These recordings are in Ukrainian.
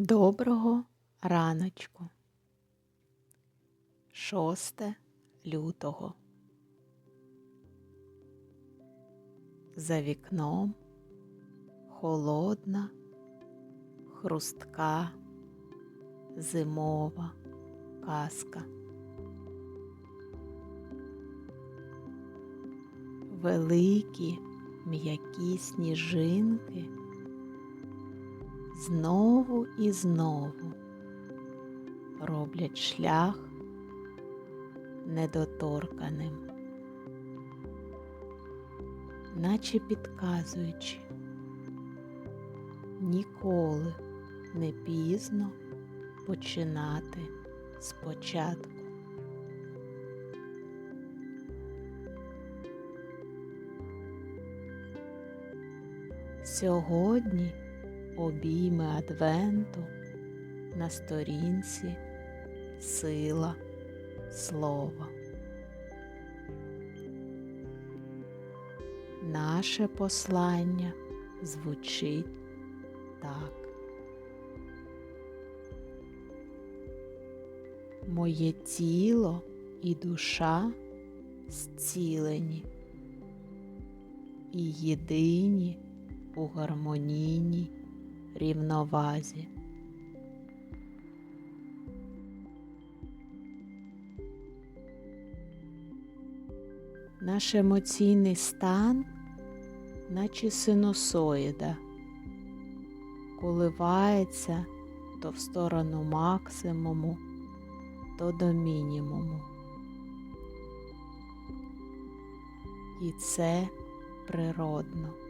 Доброго раночку. 6 лютого. За вікном холодна, хрустка, зимова казка. Великі м'які сніжинки знову і знову роблять шлях недоторканим, наче підказуючи, ніколи не пізно починати спочатку. Сьогодні обійми Адвенту на сторінці Сила Слова. Наше послання звучить так. Моє тіло і душа зцілені і єдині у гармонійній рівновазі. Наш емоційний стан, наче синусоїда, коливається то в сторону максимуму, то до мінімуму. І це природно.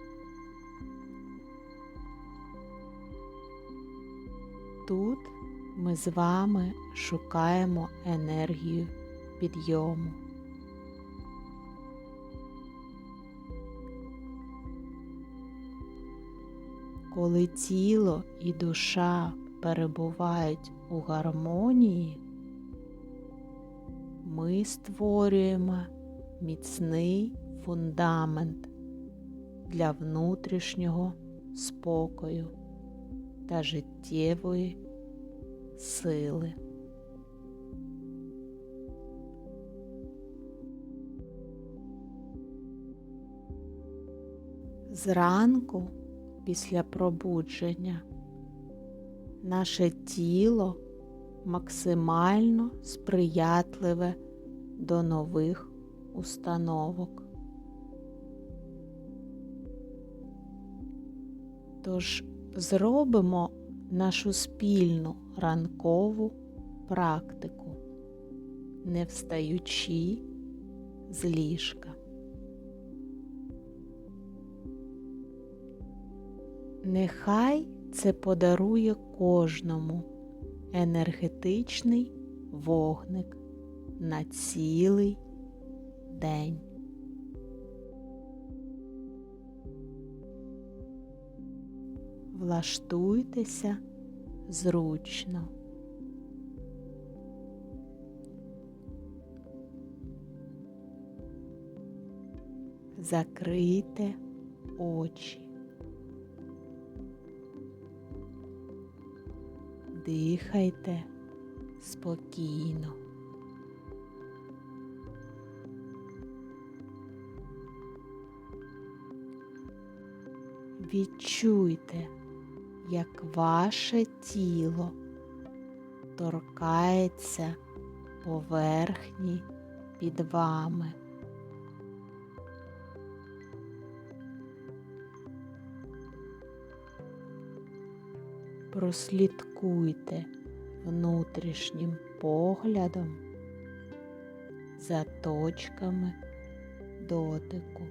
Тут ми з вами шукаємо енергію підйому. Коли тіло і душа перебувають у гармонії, ми створюємо міцний фундамент для внутрішнього спокою та життєвої сили. Зранку після пробудження наше тіло максимально сприятливе до нових установок. Тож зробимо нашу спільну ранкову практику, не встаючи з ліжка. Нехай це подарує кожному енергетичний вогник на цілий день. Влаштуйтеся зручно. Закрийте очі. Дихайте спокійно. Відчуйте, як ваше тіло торкається поверхні під вами. Прослідкуйте внутрішнім поглядом за точками дотику.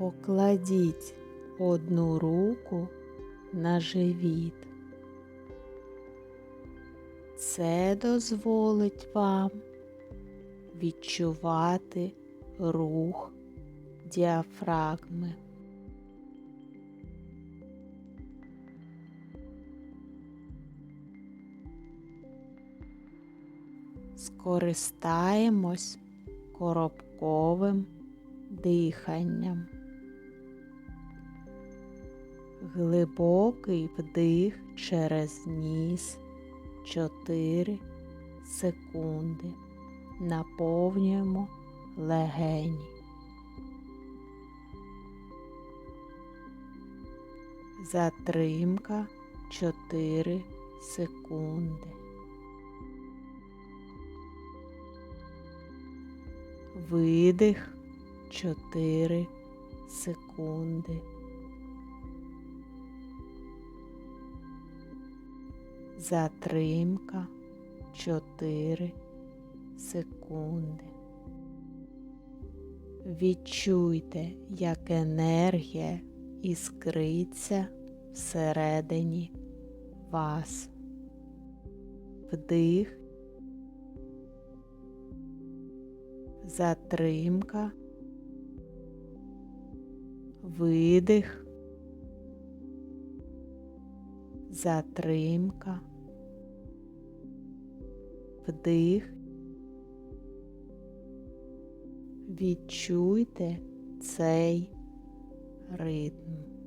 Покладіть одну руку на живіт. Це дозволить вам відчувати рух діафрагми. Скористаємось коробком шлунковим диханням. Глибокий вдих через ніс 4 секунди. Наповнюємо легені. Затримка 4 секунди. Видих 4 секунди. Затримка 4 секунди. Відчуйте, як енергія іскриться всередині вас. Вдих, затримка, видих, затримка, вдих. Відчуйте цей ритм.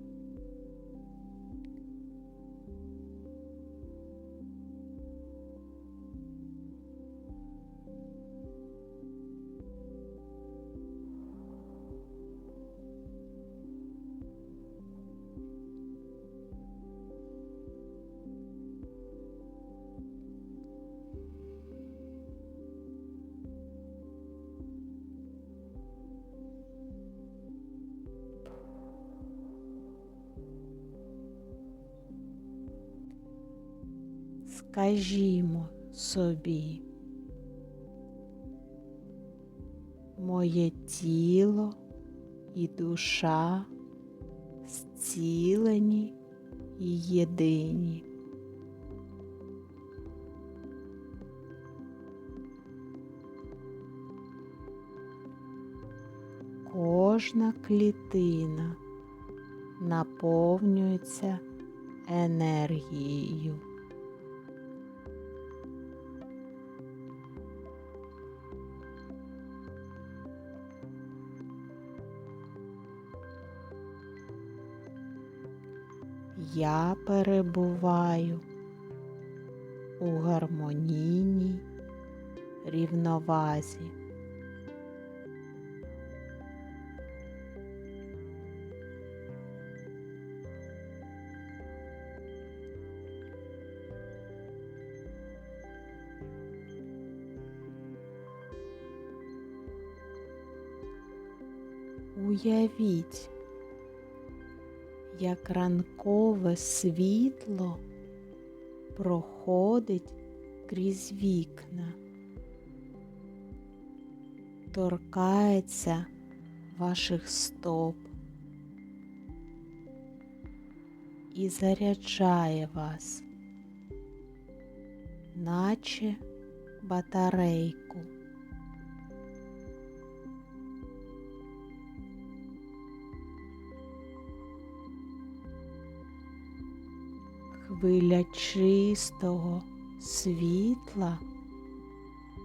Скажімо собі, моє тіло і душа зцілені і єдині. Кожна клітина наповнюється енергією. Я перебуваю у гармонійній рівновазі. Уявіть, як ранкове світло проходить крізь вікна, торкається ваших стоп і заряджає вас, наче батарейку. Хвиля чистого світла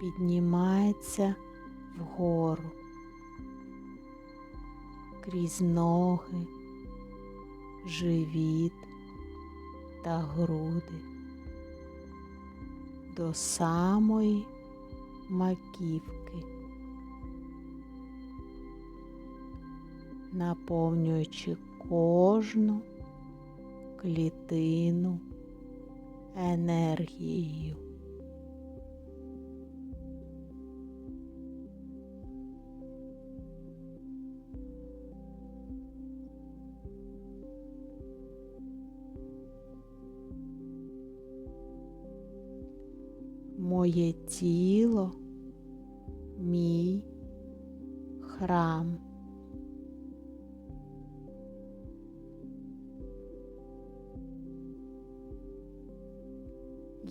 піднімається вгору. Крізь ноги, живіт та груди. До самої маківки, наповнюючи кожну клітину енергією. Моє тіло, мій храм.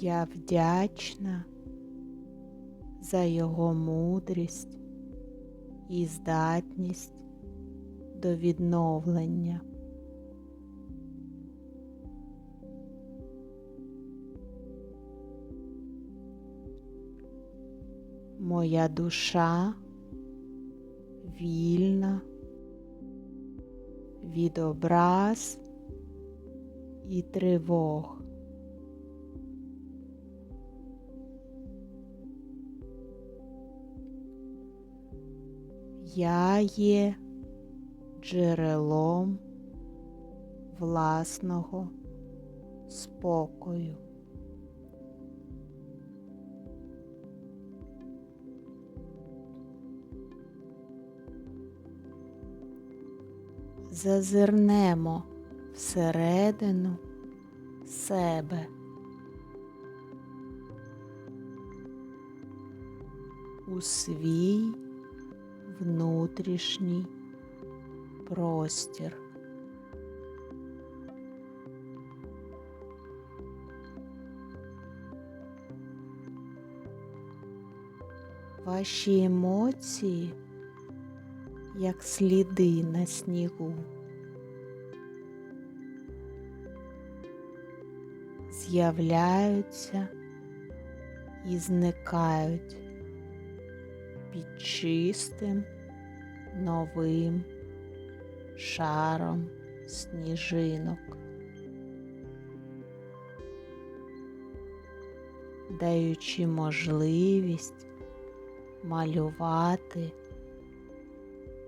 Я вдячна за його мудрість і здатність до відновлення. Моя душа вільна від образ і тривог. Я є джерелом власного спокою. Зазирнемо всередину себе. У свій внутрішній простір. Ваші емоції, як сліди на снігу, з'являються і зникають під чистим новим шаром сніжинок, даючи можливість малювати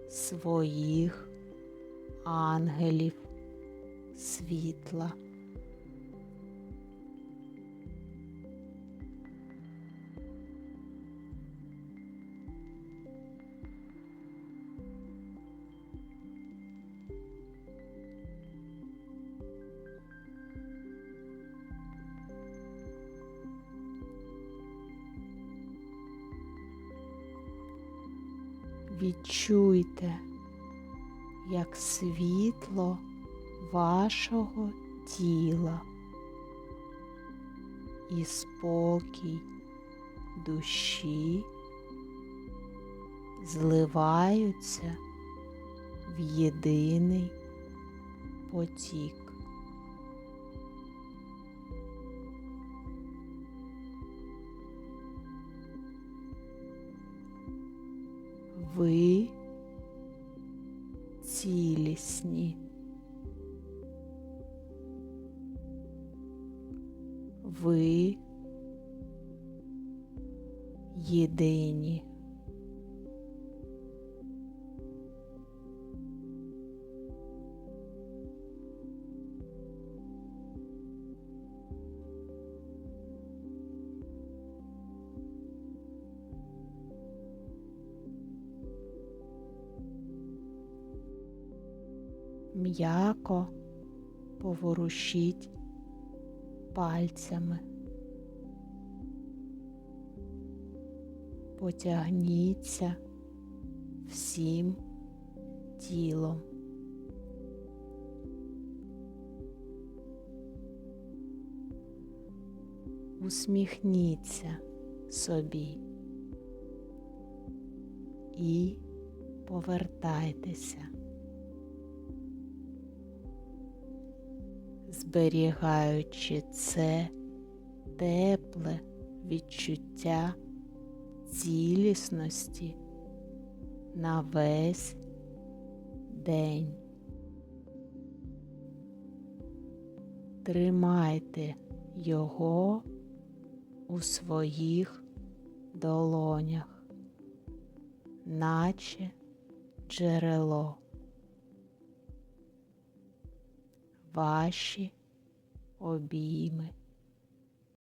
своїх ангелів світла. Відчуйте, як світло вашого тіла і спокій душі зливаються в єдиний потік. Ви цілісні. Ви єдині. М'яко поворушіть пальцями. Потягніться всім тілом. Усміхніться собі і повертайтеся. Зберігаючи це тепле відчуття цілісності на весь день. Тримайте його у своїх долонях, наче джерело. Ваші обійми.